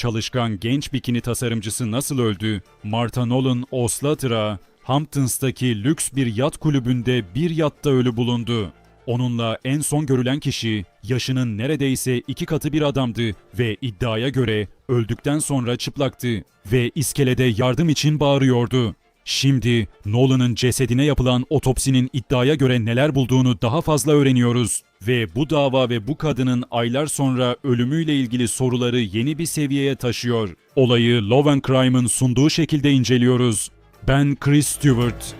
çalışkan genç bikini tasarımcısı nasıl öldü? Martha Nolan Oslatter'a Hamptons'taki lüks bir yat kulübünde bir yatta ölü bulundu. Onunla en son görülen kişi yaşının neredeyse iki katı bir adamdı ve iddiaya göre öldükten sonra çıplaktı ve iskelede yardım için bağırıyordu. Şimdi Nolan'ın cesedine yapılan otopsinin iddiaya göre neler bulduğunu daha fazla öğreniyoruz. Ve bu dava ve bu kadının aylar sonra ölümüyle ilgili soruları yeni bir seviyeye taşıyor. Olayı Love and Crime'ın sunduğu şekilde inceliyoruz. Ben Chris Stewart.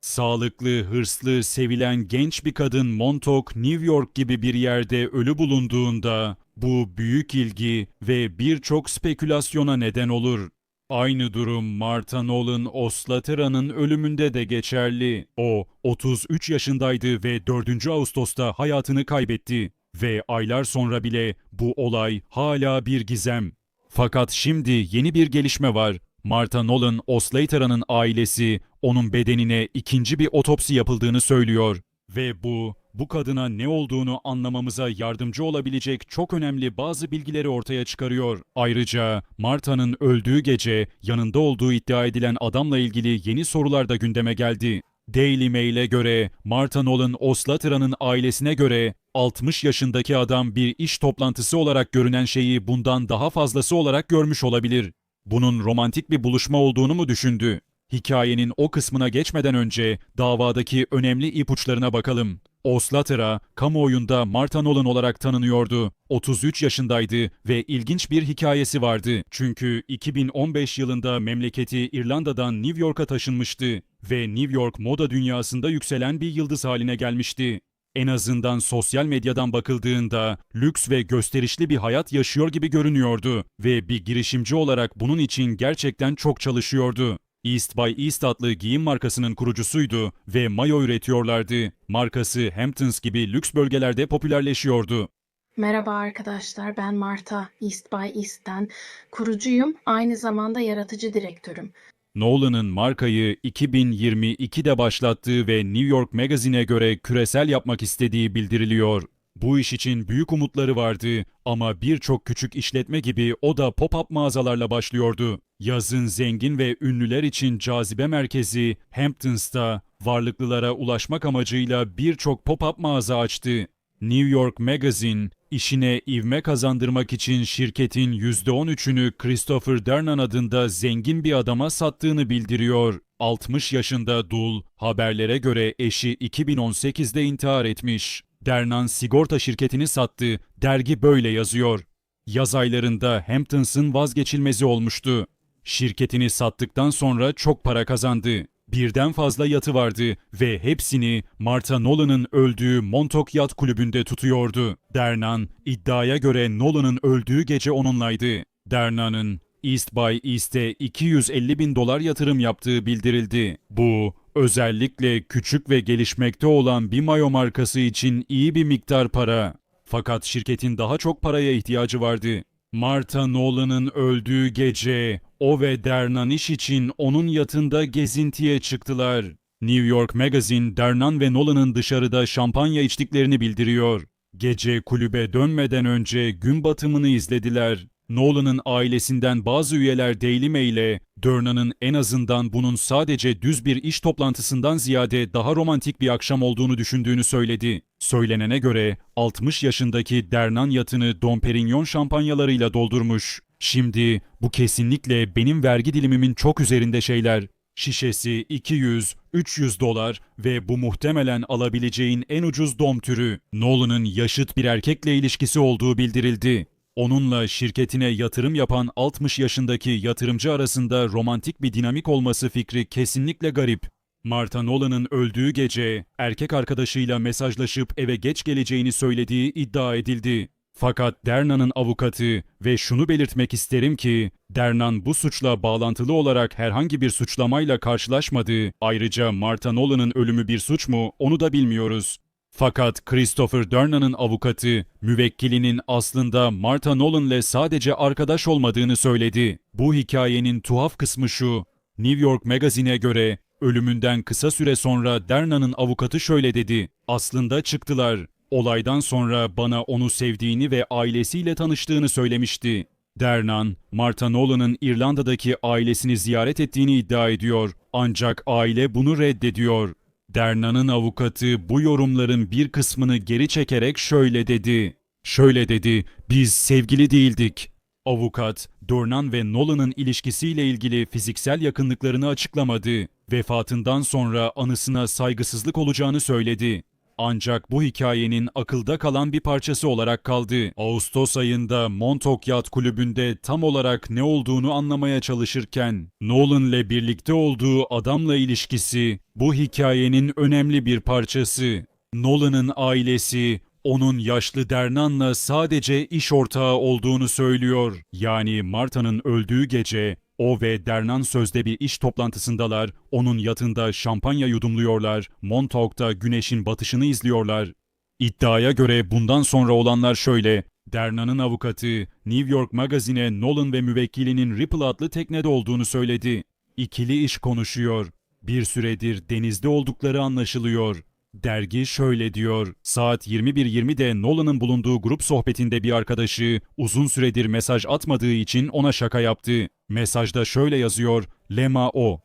Sağlıklı, hırslı, sevilen genç bir kadın Montauk, New York gibi bir yerde ölü bulunduğunda bu büyük ilgi ve birçok spekülasyona neden olur. Aynı durum Martha Nolan Oslatera'nın ölümünde de geçerli. O 33 yaşındaydı ve 4. Ağustos'ta hayatını kaybetti ve aylar sonra bile bu olay hala bir gizem. Fakat şimdi yeni bir gelişme var. Martha Nolan Oslatera'nın ailesi onun bedenine ikinci bir otopsi yapıldığını söylüyor ve bu bu kadına ne olduğunu anlamamıza yardımcı olabilecek çok önemli bazı bilgileri ortaya çıkarıyor. Ayrıca Martha'nın öldüğü gece yanında olduğu iddia edilen adamla ilgili yeni sorular da gündeme geldi. Daily Mail'e göre Martha Nolan Oslatera'nın ailesine göre 60 yaşındaki adam bir iş toplantısı olarak görünen şeyi bundan daha fazlası olarak görmüş olabilir. Bunun romantik bir buluşma olduğunu mu düşündü? Hikayenin o kısmına geçmeden önce davadaki önemli ipuçlarına bakalım. Oslater'a kamuoyunda Martha Nolan olarak tanınıyordu. 33 yaşındaydı ve ilginç bir hikayesi vardı. Çünkü 2015 yılında memleketi İrlanda'dan New York'a taşınmıştı ve New York moda dünyasında yükselen bir yıldız haline gelmişti. En azından sosyal medyadan bakıldığında lüks ve gösterişli bir hayat yaşıyor gibi görünüyordu ve bir girişimci olarak bunun için gerçekten çok çalışıyordu. East by East adlı giyim markasının kurucusuydu ve mayo üretiyorlardı. Markası Hamptons gibi lüks bölgelerde popülerleşiyordu. Merhaba arkadaşlar, ben Marta East by East'ten kurucuyum, aynı zamanda yaratıcı direktörüm. Nolan'ın markayı 2022'de başlattığı ve New York Magazine'e göre küresel yapmak istediği bildiriliyor. Bu iş için büyük umutları vardı ama birçok küçük işletme gibi o da pop-up mağazalarla başlıyordu. Yazın zengin ve ünlüler için cazibe merkezi Hamptons'ta varlıklılara ulaşmak amacıyla birçok pop-up mağaza açtı. New York Magazine, işine ivme kazandırmak için şirketin %13'ünü Christopher Dernan adında zengin bir adama sattığını bildiriyor. 60 yaşında Dul, haberlere göre eşi 2018'de intihar etmiş. Dernan sigorta şirketini sattı, dergi böyle yazıyor. Yaz aylarında Hamptons'ın vazgeçilmezi olmuştu. Şirketini sattıktan sonra çok para kazandı. Birden fazla yatı vardı ve hepsini Martha Nolan'ın öldüğü Montauk Yat Kulübü'nde tutuyordu. Dernan, iddiaya göre Nolan'ın öldüğü gece onunlaydı. Dernan'ın East by East'e 250 bin dolar yatırım yaptığı bildirildi. Bu, özellikle küçük ve gelişmekte olan bir mayo markası için iyi bir miktar para. Fakat şirketin daha çok paraya ihtiyacı vardı. Martha Nolan'ın öldüğü gece o ve Dernan iş için onun yatında gezintiye çıktılar. New York Magazine, Dernan ve Nolan'ın dışarıda şampanya içtiklerini bildiriyor. Gece kulübe dönmeden önce gün batımını izlediler. Nolan'ın ailesinden bazı üyeler Daily Mail'e, Dernan'ın en azından bunun sadece düz bir iş toplantısından ziyade daha romantik bir akşam olduğunu düşündüğünü söyledi. Söylenene göre 60 yaşındaki Dernan yatını Dom Perignon şampanyalarıyla doldurmuş. Şimdi bu kesinlikle benim vergi dilimimin çok üzerinde şeyler. Şişesi 200-300 dolar ve bu muhtemelen alabileceğin en ucuz dom türü. Nolan'ın yaşıt bir erkekle ilişkisi olduğu bildirildi. Onunla şirketine yatırım yapan 60 yaşındaki yatırımcı arasında romantik bir dinamik olması fikri kesinlikle garip. Martha Nolan'ın öldüğü gece erkek arkadaşıyla mesajlaşıp eve geç geleceğini söylediği iddia edildi. Fakat Dernan'ın avukatı ve şunu belirtmek isterim ki Dernan bu suçla bağlantılı olarak herhangi bir suçlamayla karşılaşmadı. Ayrıca Martha Nolan'ın ölümü bir suç mu onu da bilmiyoruz. Fakat Christopher Dernan'ın avukatı, müvekkilinin aslında Martha Nolan'le sadece arkadaş olmadığını söyledi. Bu hikayenin tuhaf kısmı şu, New York Magazine'e göre ölümünden kısa süre sonra Dernan'ın avukatı şöyle dedi. Aslında çıktılar Olaydan sonra bana onu sevdiğini ve ailesiyle tanıştığını söylemişti. Dernan, Martha Nolan'ın İrlanda'daki ailesini ziyaret ettiğini iddia ediyor. Ancak aile bunu reddediyor. Derna'nın avukatı bu yorumların bir kısmını geri çekerek şöyle dedi. Şöyle dedi, biz sevgili değildik. Avukat, Dornan ve Nolan'ın ilişkisiyle ilgili fiziksel yakınlıklarını açıklamadı. Vefatından anısına anısına saygısızlık olacağını söyledi. Ancak bu hikayenin akılda kalan bir parçası olarak kaldı. Ağustos ayında Montauk Yacht Kulübü'nde tam olarak ne olduğunu anlamaya çalışırken Nolan'le birlikte olduğu adamla ilişkisi bu hikayenin önemli bir parçası. Nolan'ın ailesi onun yaşlı Dernan'la sadece iş ortağı olduğunu söylüyor. Yani Marta'nın öldüğü gece o ve Dernan sözde bir iş toplantısındalar, onun yatında şampanya yudumluyorlar, Montauk'ta güneşin batışını izliyorlar. İddiaya göre bundan sonra olanlar şöyle, Dernan'ın avukatı New York Magazine'e Nolan ve müvekkilinin Ripple adlı teknede olduğunu söyledi. İkili iş konuşuyor. Bir süredir denizde oldukları anlaşılıyor. Dergi şöyle diyor. Saat 21.20'de Nolan'ın bulunduğu grup sohbetinde bir arkadaşı uzun süredir mesaj atmadığı için ona şaka yaptı. Mesajda şöyle yazıyor. Lema o.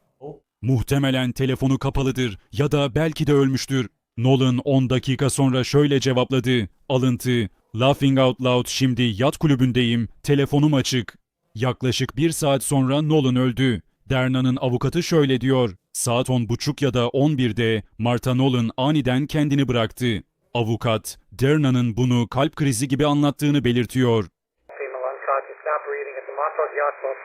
Muhtemelen telefonu kapalıdır ya da belki de ölmüştür. Nolan 10 dakika sonra şöyle cevapladı. Alıntı. Laughing Out Loud şimdi yat kulübündeyim. Telefonum açık. Yaklaşık bir saat sonra Nolan öldü. Derna'nın avukatı şöyle diyor. Saat 10.30 ya da 11'de Martha Nolan aniden kendini bıraktı. Avukat, Derna'nın bunu kalp krizi gibi anlattığını belirtiyor. female unconscious, now breathing at the Montauk Yacht Club.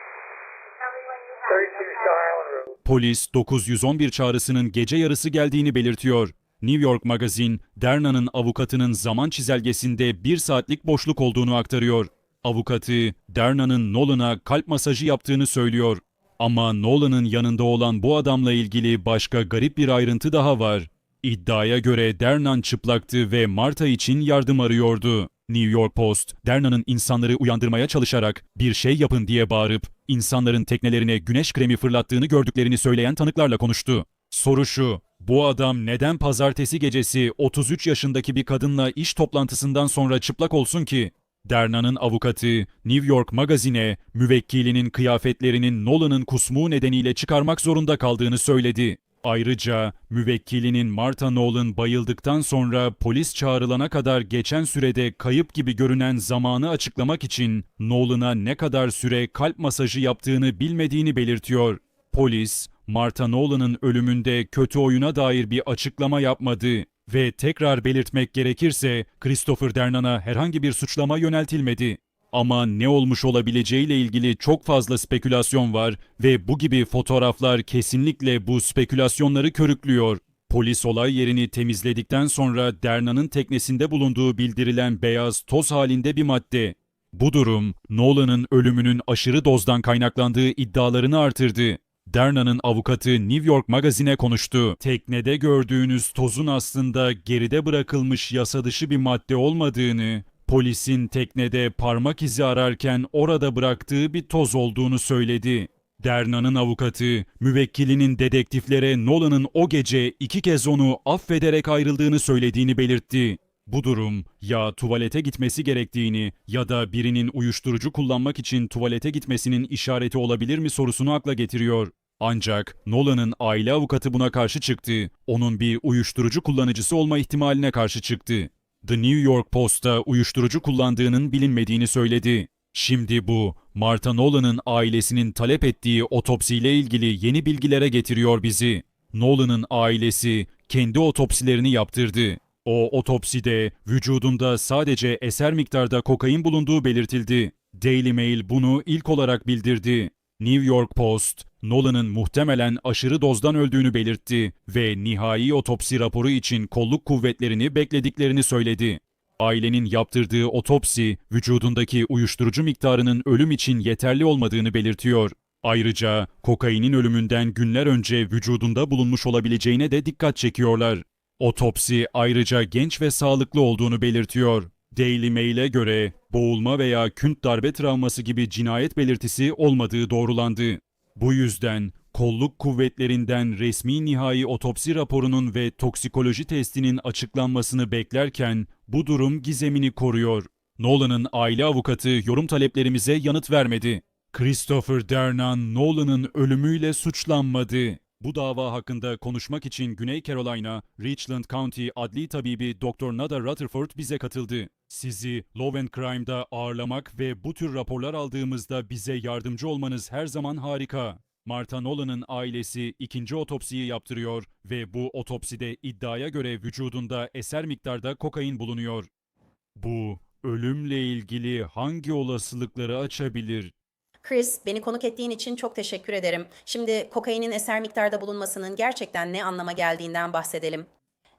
32 Star Island Road. Polis 911 çağrısının gece yarısı geldiğini belirtiyor. New York Magazine, Derna'nın avukatının zaman çizelgesinde bir saatlik boşluk olduğunu aktarıyor. Avukatı, Derna'nın Nolan'a kalp masajı yaptığını söylüyor. Ama Nolan'ın yanında olan bu adamla ilgili başka garip bir ayrıntı daha var. İddiaya göre Dernan çıplaktı ve Marta için yardım arıyordu. New York Post, Derna'nın insanları uyandırmaya çalışarak bir şey yapın diye bağırıp insanların teknelerine güneş kremi fırlattığını gördüklerini söyleyen tanıklarla konuştu. Soru şu, bu adam neden pazartesi gecesi 33 yaşındaki bir kadınla iş toplantısından sonra çıplak olsun ki? Derna'nın avukatı New York Magazine'e müvekkilinin kıyafetlerinin Nolan'ın kusmuğu nedeniyle çıkarmak zorunda kaldığını söyledi. Ayrıca müvekkilinin Martha Nolan bayıldıktan sonra polis çağrılana kadar geçen sürede kayıp gibi görünen zamanı açıklamak için Nolan'a ne kadar süre kalp masajı yaptığını bilmediğini belirtiyor. Polis, Martha Nolan'ın ölümünde kötü oyuna dair bir açıklama yapmadı ve tekrar belirtmek gerekirse Christopher Dernan'a herhangi bir suçlama yöneltilmedi. Ama ne olmuş olabileceğiyle ilgili çok fazla spekülasyon var ve bu gibi fotoğraflar kesinlikle bu spekülasyonları körüklüyor. Polis olay yerini temizledikten sonra Derna'nın teknesinde bulunduğu bildirilen beyaz toz halinde bir madde. Bu durum Nolan'ın ölümünün aşırı dozdan kaynaklandığı iddialarını artırdı. Derna'nın avukatı New York Magazine'e konuştu. Teknede gördüğünüz tozun aslında geride bırakılmış yasa dışı bir madde olmadığını, polisin teknede parmak izi ararken orada bıraktığı bir toz olduğunu söyledi. Derna'nın avukatı, müvekkilinin dedektiflere Nolan'ın o gece iki kez onu affederek ayrıldığını söylediğini belirtti. Bu durum ya tuvalete gitmesi gerektiğini ya da birinin uyuşturucu kullanmak için tuvalete gitmesinin işareti olabilir mi sorusunu akla getiriyor. Ancak Nolan'ın aile avukatı buna karşı çıktı. Onun bir uyuşturucu kullanıcısı olma ihtimaline karşı çıktı. The New York Post'ta uyuşturucu kullandığının bilinmediğini söyledi. Şimdi bu, Martha Nolan'ın ailesinin talep ettiği otopsiyle ilgili yeni bilgilere getiriyor bizi. Nolan'ın ailesi kendi otopsilerini yaptırdı. O otopside vücudunda sadece eser miktarda kokain bulunduğu belirtildi. Daily Mail bunu ilk olarak bildirdi. New York Post, Nolan'ın muhtemelen aşırı dozdan öldüğünü belirtti ve nihai otopsi raporu için kolluk kuvvetlerini beklediklerini söyledi. Ailenin yaptırdığı otopsi, vücudundaki uyuşturucu miktarının ölüm için yeterli olmadığını belirtiyor. Ayrıca kokainin ölümünden günler önce vücudunda bulunmuş olabileceğine de dikkat çekiyorlar. Otopsi ayrıca genç ve sağlıklı olduğunu belirtiyor. Daily Mail'e göre boğulma veya künt darbe travması gibi cinayet belirtisi olmadığı doğrulandı. Bu yüzden Kolluk kuvvetlerinden resmi nihai otopsi raporunun ve toksikoloji testinin açıklanmasını beklerken bu durum gizemini koruyor. Nolan'ın aile avukatı yorum taleplerimize yanıt vermedi. Christopher Dernan Nolan'ın ölümüyle suçlanmadı. Bu dava hakkında konuşmak için Güney Carolina, Richland County adli tabibi Dr. Nada Rutherford bize katıldı. Sizi Law and Crime'da ağırlamak ve bu tür raporlar aldığımızda bize yardımcı olmanız her zaman harika. Martha Nolan'ın ailesi ikinci otopsiyi yaptırıyor ve bu otopside iddiaya göre vücudunda eser miktarda kokain bulunuyor. Bu ölümle ilgili hangi olasılıkları açabilir? Chris, beni konuk ettiğin için çok teşekkür ederim. Şimdi kokainin eser miktarda bulunmasının gerçekten ne anlama geldiğinden bahsedelim.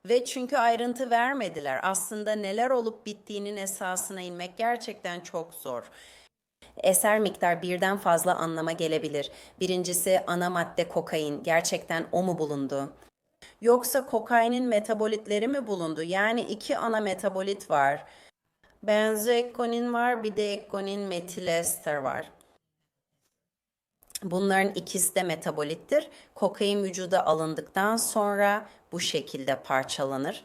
Ve çünkü ayrıntı vermediler. Aslında neler olup bittiğinin esasına inmek gerçekten çok zor. Eser miktar birden fazla anlama gelebilir. Birincisi ana madde kokain. Gerçekten o mu bulundu? Yoksa kokainin metabolitleri mi bulundu? Yani iki ana metabolit var. Benzoekonin var, bir de ekonin metilester var. Bunların ikisi de metabolittir. Kokain vücuda alındıktan sonra bu şekilde parçalanır.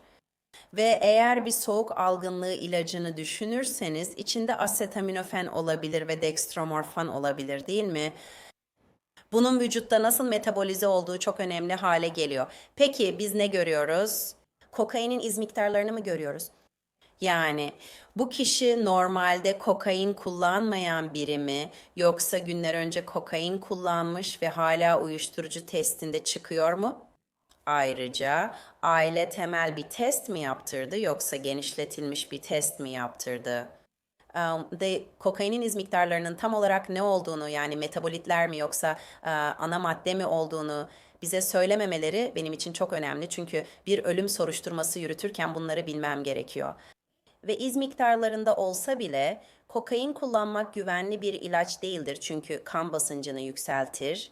Ve eğer bir soğuk algınlığı ilacını düşünürseniz içinde asetaminofen olabilir ve dextromorfan olabilir değil mi? Bunun vücutta nasıl metabolize olduğu çok önemli hale geliyor. Peki biz ne görüyoruz? Kokainin iz miktarlarını mı görüyoruz? Yani bu kişi normalde kokain kullanmayan biri mi yoksa günler önce kokain kullanmış ve hala uyuşturucu testinde çıkıyor mu? Ayrıca aile temel bir test mi yaptırdı yoksa genişletilmiş bir test mi yaptırdı? Um, de kokainin iz miktarlarının tam olarak ne olduğunu yani metabolitler mi yoksa e, ana madde mi olduğunu bize söylememeleri benim için çok önemli. Çünkü bir ölüm soruşturması yürütürken bunları bilmem gerekiyor ve iz miktarlarında olsa bile kokain kullanmak güvenli bir ilaç değildir çünkü kan basıncını yükseltir.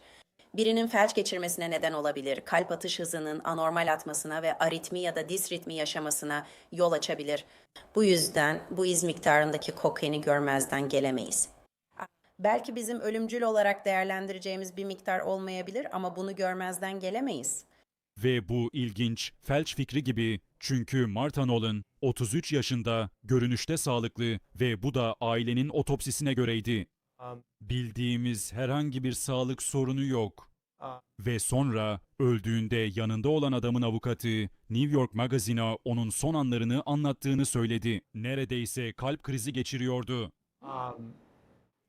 Birinin felç geçirmesine neden olabilir, kalp atış hızının anormal atmasına ve aritmi ya da disritmi yaşamasına yol açabilir. Bu yüzden bu iz miktarındaki kokaini görmezden gelemeyiz. Belki bizim ölümcül olarak değerlendireceğimiz bir miktar olmayabilir ama bunu görmezden gelemeyiz. Ve bu ilginç, felç fikri gibi çünkü Martha Nolan 33 yaşında, görünüşte sağlıklı ve bu da ailenin otopsisine göreydi. Bildiğimiz herhangi bir sağlık sorunu yok. Ve sonra öldüğünde yanında olan adamın avukatı New York Magazine'a onun son anlarını anlattığını söyledi. Neredeyse kalp krizi geçiriyordu.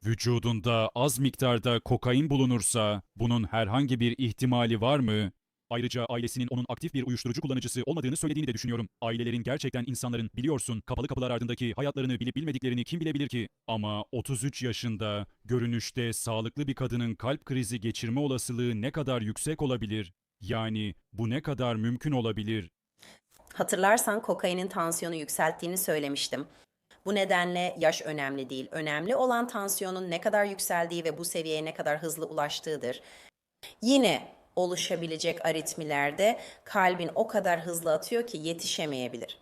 Vücudunda az miktarda kokain bulunursa bunun herhangi bir ihtimali var mı? Ayrıca ailesinin onun aktif bir uyuşturucu kullanıcısı olmadığını söylediğini de düşünüyorum. Ailelerin gerçekten insanların biliyorsun kapalı kapılar ardındaki hayatlarını bilip bilmediklerini kim bilebilir ki? Ama 33 yaşında görünüşte sağlıklı bir kadının kalp krizi geçirme olasılığı ne kadar yüksek olabilir? Yani bu ne kadar mümkün olabilir? Hatırlarsan kokainin tansiyonu yükselttiğini söylemiştim. Bu nedenle yaş önemli değil. Önemli olan tansiyonun ne kadar yükseldiği ve bu seviyeye ne kadar hızlı ulaştığıdır. Yine oluşabilecek aritmilerde kalbin o kadar hızlı atıyor ki yetişemeyebilir.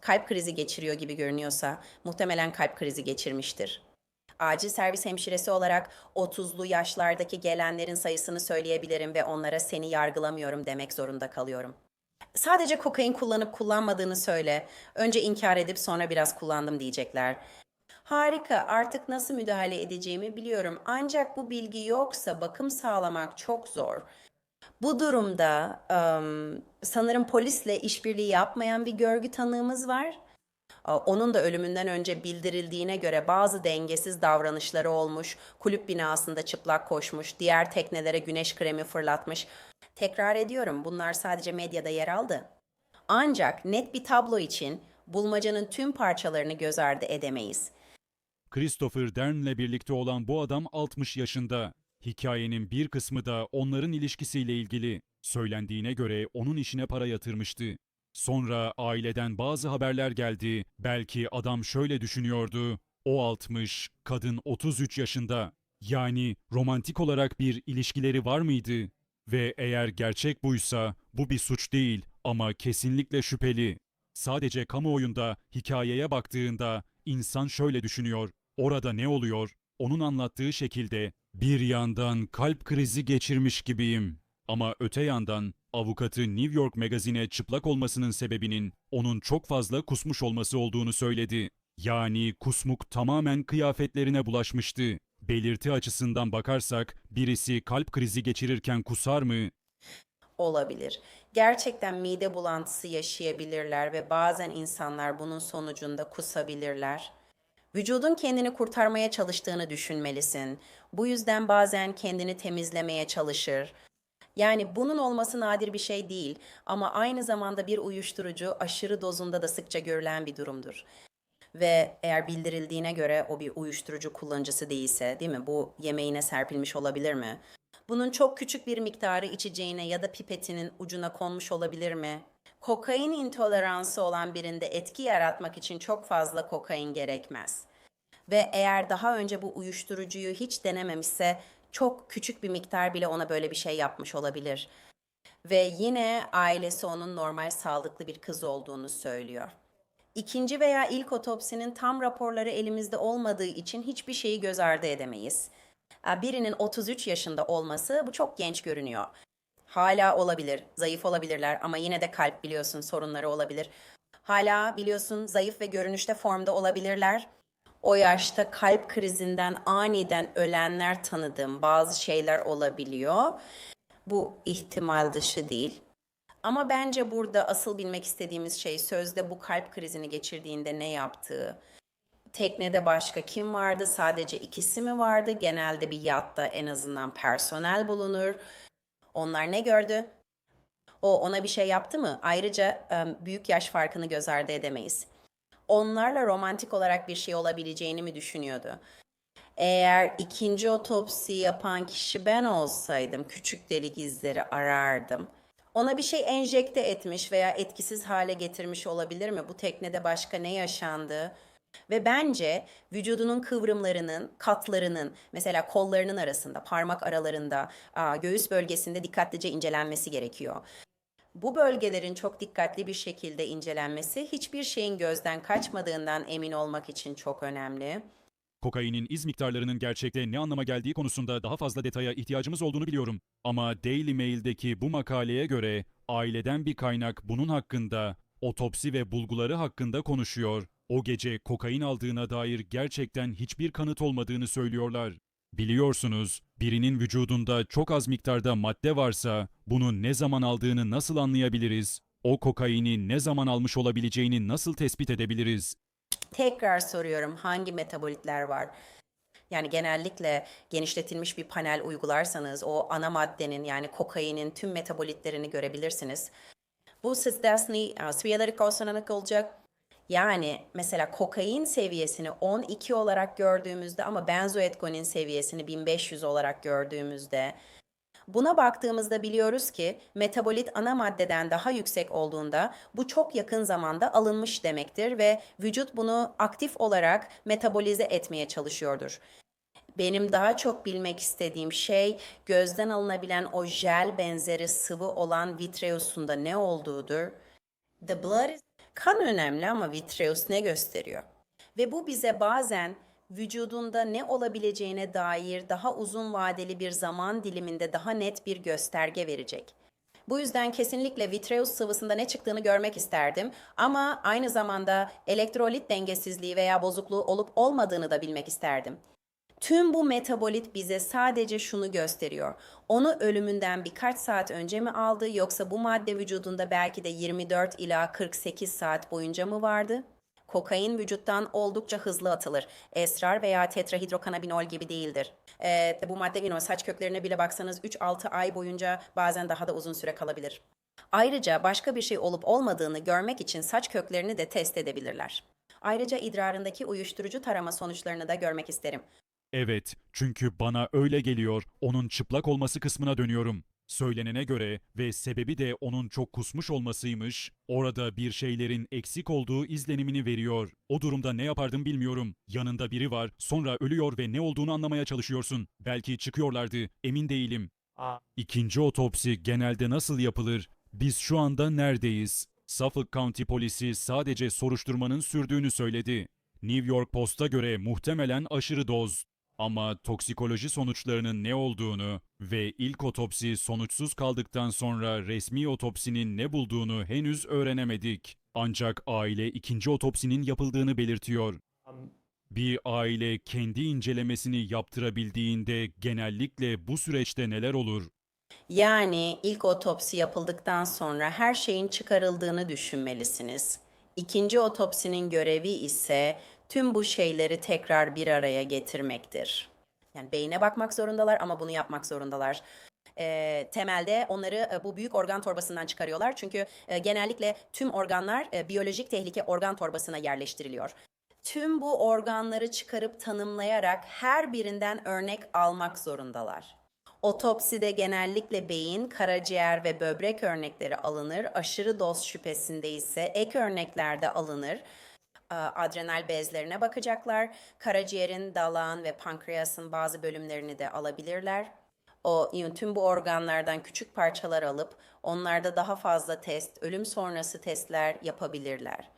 Kalp krizi geçiriyor gibi görünüyorsa muhtemelen kalp krizi geçirmiştir. Acil servis hemşiresi olarak 30'lu yaşlardaki gelenlerin sayısını söyleyebilirim ve onlara seni yargılamıyorum demek zorunda kalıyorum. Sadece kokain kullanıp kullanmadığını söyle. Önce inkar edip sonra biraz kullandım diyecekler. Harika, artık nasıl müdahale edeceğimi biliyorum. Ancak bu bilgi yoksa bakım sağlamak çok zor. Bu durumda ım, sanırım polisle işbirliği yapmayan bir görgü tanığımız var. Onun da ölümünden önce bildirildiğine göre bazı dengesiz davranışları olmuş, kulüp binasında çıplak koşmuş, diğer teknelere güneş kremi fırlatmış. Tekrar ediyorum, bunlar sadece medyada yer aldı. Ancak net bir tablo için bulmacanın tüm parçalarını göz ardı edemeyiz. Christopher Dern'le birlikte olan bu adam 60 yaşında. Hikayenin bir kısmı da onların ilişkisiyle ilgili. Söylendiğine göre onun işine para yatırmıştı. Sonra aileden bazı haberler geldi. Belki adam şöyle düşünüyordu. O 60, kadın 33 yaşında. Yani romantik olarak bir ilişkileri var mıydı? Ve eğer gerçek buysa bu bir suç değil ama kesinlikle şüpheli. Sadece kamuoyunda hikayeye baktığında insan şöyle düşünüyor. Orada ne oluyor? Onun anlattığı şekilde Bir yandan kalp krizi geçirmiş gibiyim. Ama öte yandan avukatı New York Magazine'e çıplak olmasının sebebinin onun çok fazla kusmuş olması olduğunu söyledi. Yani kusmuk tamamen kıyafetlerine bulaşmıştı. Belirti açısından bakarsak birisi kalp krizi geçirirken kusar mı? olabilir. Gerçekten mide bulantısı yaşayabilirler ve bazen insanlar bunun sonucunda kusabilirler. Vücudun kendini kurtarmaya çalıştığını düşünmelisin. Bu yüzden bazen kendini temizlemeye çalışır. Yani bunun olması nadir bir şey değil ama aynı zamanda bir uyuşturucu aşırı dozunda da sıkça görülen bir durumdur. Ve eğer bildirildiğine göre o bir uyuşturucu kullanıcısı değilse, değil mi? Bu yemeğine serpilmiş olabilir mi? Bunun çok küçük bir miktarı içeceğine ya da pipetinin ucuna konmuş olabilir mi? Kokain intoleransı olan birinde etki yaratmak için çok fazla kokain gerekmez. Ve eğer daha önce bu uyuşturucuyu hiç denememişse çok küçük bir miktar bile ona böyle bir şey yapmış olabilir. Ve yine ailesi onun normal sağlıklı bir kız olduğunu söylüyor. İkinci veya ilk otopsinin tam raporları elimizde olmadığı için hiçbir şeyi göz ardı edemeyiz. Birinin 33 yaşında olması bu çok genç görünüyor. Hala olabilir, zayıf olabilirler ama yine de kalp biliyorsun sorunları olabilir. Hala biliyorsun zayıf ve görünüşte formda olabilirler. O yaşta kalp krizinden aniden ölenler tanıdığım bazı şeyler olabiliyor. Bu ihtimal dışı değil. Ama bence burada asıl bilmek istediğimiz şey sözde bu kalp krizini geçirdiğinde ne yaptığı. Teknede başka kim vardı? Sadece ikisi mi vardı? Genelde bir yatta en azından personel bulunur. Onlar ne gördü? O ona bir şey yaptı mı? Ayrıca büyük yaş farkını göz ardı edemeyiz. Onlarla romantik olarak bir şey olabileceğini mi düşünüyordu? Eğer ikinci otopsi yapan kişi ben olsaydım küçük delik izleri arardım. Ona bir şey enjekte etmiş veya etkisiz hale getirmiş olabilir mi? Bu teknede başka ne yaşandı? Ve bence vücudunun kıvrımlarının, katlarının, mesela kollarının arasında, parmak aralarında, göğüs bölgesinde dikkatlice incelenmesi gerekiyor. Bu bölgelerin çok dikkatli bir şekilde incelenmesi hiçbir şeyin gözden kaçmadığından emin olmak için çok önemli. Kokainin iz miktarlarının gerçekte ne anlama geldiği konusunda daha fazla detaya ihtiyacımız olduğunu biliyorum. Ama Daily Mail'deki bu makaleye göre aileden bir kaynak bunun hakkında, otopsi ve bulguları hakkında konuşuyor. O gece kokain aldığına dair gerçekten hiçbir kanıt olmadığını söylüyorlar. Biliyorsunuz, birinin vücudunda çok az miktarda madde varsa bunu ne zaman aldığını nasıl anlayabiliriz? O kokaini ne zaman almış olabileceğini nasıl tespit edebiliriz? Tekrar soruyorum hangi metabolitler var? Yani genellikle genişletilmiş bir panel uygularsanız o ana maddenin yani kokainin tüm metabolitlerini görebilirsiniz. Bu sizden e, süyeleri olsanarak olacak. Yani mesela kokain seviyesini 12 olarak gördüğümüzde ama benzoetgonin seviyesini 1500 olarak gördüğümüzde Buna baktığımızda biliyoruz ki metabolit ana maddeden daha yüksek olduğunda bu çok yakın zamanda alınmış demektir ve vücut bunu aktif olarak metabolize etmeye çalışıyordur. Benim daha çok bilmek istediğim şey gözden alınabilen o jel benzeri sıvı olan vitreusunda ne olduğudur. The blood is... Kan önemli ama vitreus ne gösteriyor? Ve bu bize bazen vücudunda ne olabileceğine dair daha uzun vadeli bir zaman diliminde daha net bir gösterge verecek. Bu yüzden kesinlikle vitreus sıvısında ne çıktığını görmek isterdim ama aynı zamanda elektrolit dengesizliği veya bozukluğu olup olmadığını da bilmek isterdim. Tüm bu metabolit bize sadece şunu gösteriyor. Onu ölümünden birkaç saat önce mi aldı yoksa bu madde vücudunda belki de 24 ila 48 saat boyunca mı vardı? Kokain vücuttan oldukça hızlı atılır. Esrar veya tetrahidrokanabinol gibi değildir. Ee, bu madde yine saç köklerine bile baksanız 3-6 ay boyunca bazen daha da uzun süre kalabilir. Ayrıca başka bir şey olup olmadığını görmek için saç köklerini de test edebilirler. Ayrıca idrarındaki uyuşturucu tarama sonuçlarını da görmek isterim. Evet, çünkü bana öyle geliyor, onun çıplak olması kısmına dönüyorum. Söylenene göre ve sebebi de onun çok kusmuş olmasıymış, orada bir şeylerin eksik olduğu izlenimini veriyor. O durumda ne yapardım bilmiyorum. Yanında biri var, sonra ölüyor ve ne olduğunu anlamaya çalışıyorsun. Belki çıkıyorlardı, emin değilim. İkinci otopsi genelde nasıl yapılır? Biz şu anda neredeyiz? Suffolk County polisi sadece soruşturmanın sürdüğünü söyledi. New York Post'a göre muhtemelen aşırı doz. Ama toksikoloji sonuçlarının ne olduğunu ve ilk otopsi sonuçsuz kaldıktan sonra resmi otopsinin ne bulduğunu henüz öğrenemedik. Ancak aile ikinci otopsinin yapıldığını belirtiyor. Bir aile kendi incelemesini yaptırabildiğinde genellikle bu süreçte neler olur? Yani ilk otopsi yapıldıktan sonra her şeyin çıkarıldığını düşünmelisiniz. İkinci otopsinin görevi ise tüm bu şeyleri tekrar bir araya getirmektir. Yani beyine bakmak zorundalar ama bunu yapmak zorundalar. Ee, temelde onları e, bu büyük organ torbasından çıkarıyorlar. Çünkü e, genellikle tüm organlar e, biyolojik tehlike organ torbasına yerleştiriliyor. Tüm bu organları çıkarıp tanımlayarak her birinden örnek almak zorundalar. Otopside genellikle beyin, karaciğer ve böbrek örnekleri alınır. Aşırı doz şüphesinde ise ek örnekler de alınır. Ee, Adrenal bezlerine bakacaklar. Karaciğerin, dalağın ve pankreasın bazı bölümlerini de alabilirler. O tüm bu organlardan küçük parçalar alıp onlarda daha fazla test, ölüm sonrası testler yapabilirler.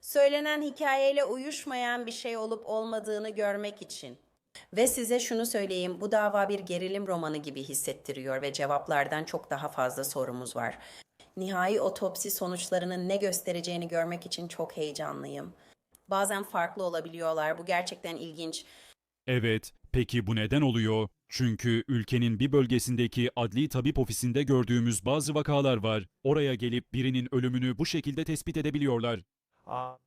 Söylenen hikayeyle uyuşmayan bir şey olup olmadığını görmek için. Ve size şunu söyleyeyim, bu dava bir gerilim romanı gibi hissettiriyor ve cevaplardan çok daha fazla sorumuz var. Nihai otopsi sonuçlarının ne göstereceğini görmek için çok heyecanlıyım. Bazen farklı olabiliyorlar. Bu gerçekten ilginç. Evet, peki bu neden oluyor? Çünkü ülkenin bir bölgesindeki adli tabip ofisinde gördüğümüz bazı vakalar var. Oraya gelip birinin ölümünü bu şekilde tespit edebiliyorlar.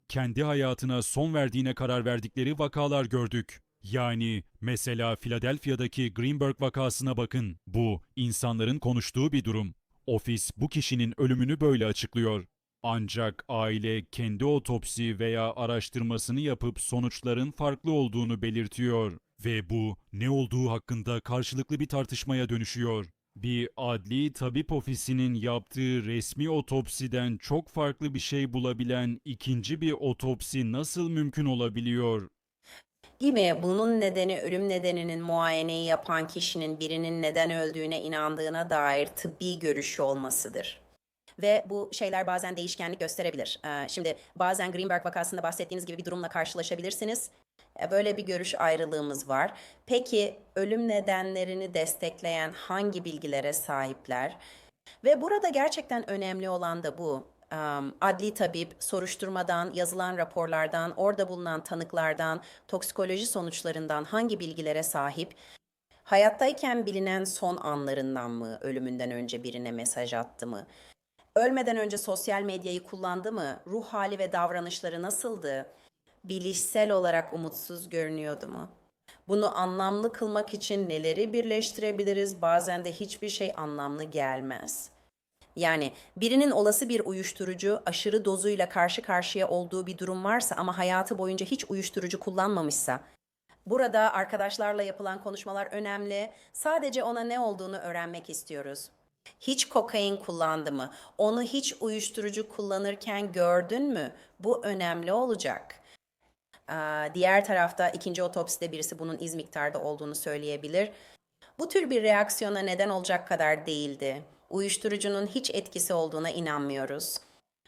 Kendi hayatına son verdiğine karar verdikleri vakalar gördük. Yani mesela Philadelphia'daki Greenberg vakasına bakın. Bu insanların konuştuğu bir durum. Ofis bu kişinin ölümünü böyle açıklıyor. Ancak aile kendi otopsi veya araştırmasını yapıp sonuçların farklı olduğunu belirtiyor ve bu ne olduğu hakkında karşılıklı bir tartışmaya dönüşüyor. Bir adli tabip ofisinin yaptığı resmi otopsiden çok farklı bir şey bulabilen ikinci bir otopsi nasıl mümkün olabiliyor? Gibi bunun nedeni ölüm nedeninin muayeneyi yapan kişinin birinin neden öldüğüne inandığına dair tıbbi görüşü olmasıdır. Ve bu şeyler bazen değişkenlik gösterebilir. Ee, şimdi bazen Greenberg vakasında bahsettiğiniz gibi bir durumla karşılaşabilirsiniz. Ee, Böyle bir görüş ayrılığımız var. Peki ölüm nedenlerini destekleyen hangi bilgilere sahipler? Ve burada gerçekten önemli olan da bu. Adli tabip soruşturmadan, yazılan raporlardan, orada bulunan tanıklardan, toksikoloji sonuçlarından hangi bilgilere sahip? Hayattayken bilinen son anlarından mı, ölümünden önce birine mesaj attı mı? Ölmeden önce sosyal medyayı kullandı mı? Ruh hali ve davranışları nasıldı? Bilişsel olarak umutsuz görünüyordu mu? Bunu anlamlı kılmak için neleri birleştirebiliriz? Bazen de hiçbir şey anlamlı gelmez. Yani birinin olası bir uyuşturucu aşırı dozuyla karşı karşıya olduğu bir durum varsa ama hayatı boyunca hiç uyuşturucu kullanmamışsa, burada arkadaşlarla yapılan konuşmalar önemli. Sadece ona ne olduğunu öğrenmek istiyoruz. Hiç kokain kullandı mı? Onu hiç uyuşturucu kullanırken gördün mü? Bu önemli olacak. Diğer tarafta ikinci otopside birisi bunun iz miktarda olduğunu söyleyebilir. Bu tür bir reaksiyona neden olacak kadar değildi. Uyuşturucunun hiç etkisi olduğuna inanmıyoruz.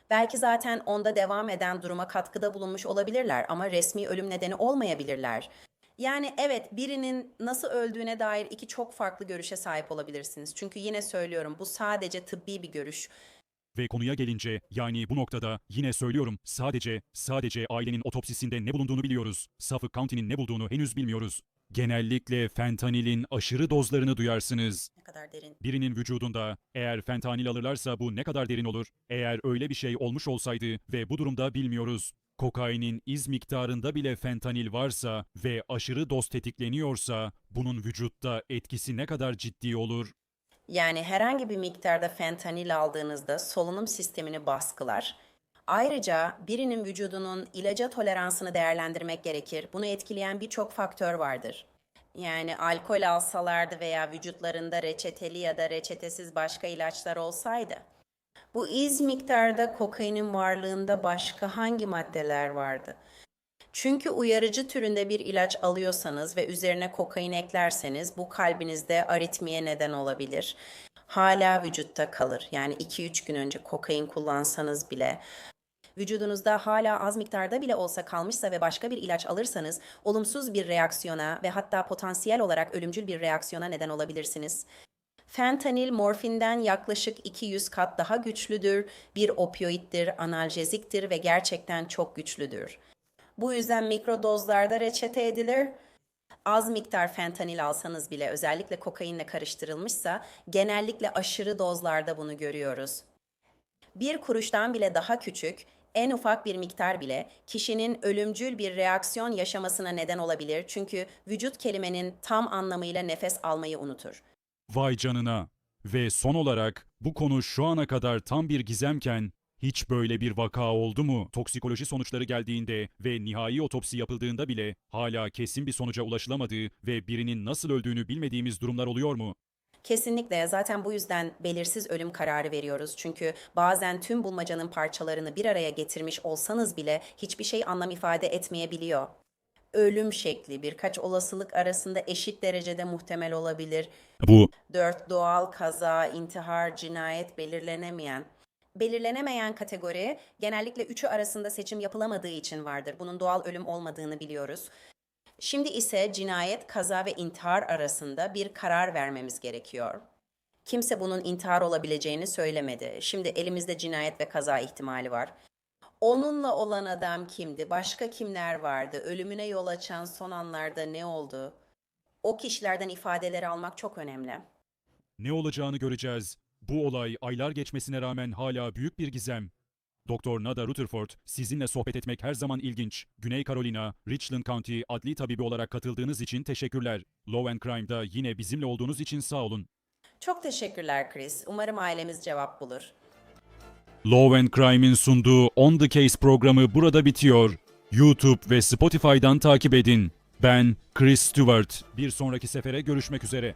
Belki zaten onda devam eden duruma katkıda bulunmuş olabilirler ama resmi ölüm nedeni olmayabilirler. Yani evet birinin nasıl öldüğüne dair iki çok farklı görüşe sahip olabilirsiniz. Çünkü yine söylüyorum bu sadece tıbbi bir görüş. Ve konuya gelince yani bu noktada yine söylüyorum sadece sadece ailenin otopsisinde ne bulunduğunu biliyoruz. Suffolk County'nin ne bulduğunu henüz bilmiyoruz. Genellikle fentanilin aşırı dozlarını duyarsınız. Ne kadar derin. Birinin vücudunda eğer fentanil alırlarsa bu ne kadar derin olur? Eğer öyle bir şey olmuş olsaydı ve bu durumda bilmiyoruz. Kokainin iz miktarında bile fentanil varsa ve aşırı doz tetikleniyorsa bunun vücutta etkisi ne kadar ciddi olur? Yani herhangi bir miktarda fentanil aldığınızda solunum sistemini baskılar. Ayrıca birinin vücudunun ilaca toleransını değerlendirmek gerekir. Bunu etkileyen birçok faktör vardır. Yani alkol alsalardı veya vücutlarında reçeteli ya da reçetesiz başka ilaçlar olsaydı. Bu iz miktarda kokainin varlığında başka hangi maddeler vardı? Çünkü uyarıcı türünde bir ilaç alıyorsanız ve üzerine kokain eklerseniz bu kalbinizde aritmiye neden olabilir. Hala vücutta kalır. Yani 2-3 gün önce kokain kullansanız bile Vücudunuzda hala az miktarda bile olsa kalmışsa ve başka bir ilaç alırsanız olumsuz bir reaksiyona ve hatta potansiyel olarak ölümcül bir reaksiyona neden olabilirsiniz. Fentanil morfinden yaklaşık 200 kat daha güçlüdür, bir opioiddir, analjeziktir ve gerçekten çok güçlüdür. Bu yüzden mikrodozlarda reçete edilir. Az miktar fentanil alsanız bile özellikle kokainle karıştırılmışsa genellikle aşırı dozlarda bunu görüyoruz. Bir kuruştan bile daha küçük, en ufak bir miktar bile kişinin ölümcül bir reaksiyon yaşamasına neden olabilir çünkü vücut kelimenin tam anlamıyla nefes almayı unutur. Vay canına. Ve son olarak bu konu şu ana kadar tam bir gizemken hiç böyle bir vaka oldu mu? Toksikoloji sonuçları geldiğinde ve nihai otopsi yapıldığında bile hala kesin bir sonuca ulaşılamadığı ve birinin nasıl öldüğünü bilmediğimiz durumlar oluyor mu? Kesinlikle zaten bu yüzden belirsiz ölüm kararı veriyoruz. Çünkü bazen tüm bulmacanın parçalarını bir araya getirmiş olsanız bile hiçbir şey anlam ifade etmeyebiliyor. Ölüm şekli birkaç olasılık arasında eşit derecede muhtemel olabilir. Bu 4 doğal kaza, intihar, cinayet belirlenemeyen. Belirlenemeyen kategori genellikle üçü arasında seçim yapılamadığı için vardır. Bunun doğal ölüm olmadığını biliyoruz. Şimdi ise cinayet, kaza ve intihar arasında bir karar vermemiz gerekiyor. Kimse bunun intihar olabileceğini söylemedi. Şimdi elimizde cinayet ve kaza ihtimali var. Onunla olan adam kimdi? Başka kimler vardı? Ölümüne yol açan son anlarda ne oldu? O kişilerden ifadeleri almak çok önemli. ne olacağını göreceğiz. Bu olay aylar geçmesine rağmen hala büyük bir gizem. Doktor Nada Rutherford, sizinle sohbet etmek her zaman ilginç. Güney Carolina, Richland County adli tabibi olarak katıldığınız için teşekkürler. Law and Crime'da yine bizimle olduğunuz için sağ olun. Çok teşekkürler Chris. Umarım ailemiz cevap bulur. Law and Crime'in sunduğu On The Case programı burada bitiyor. YouTube ve Spotify'dan takip edin. Ben Chris Stewart. Bir sonraki sefere görüşmek üzere.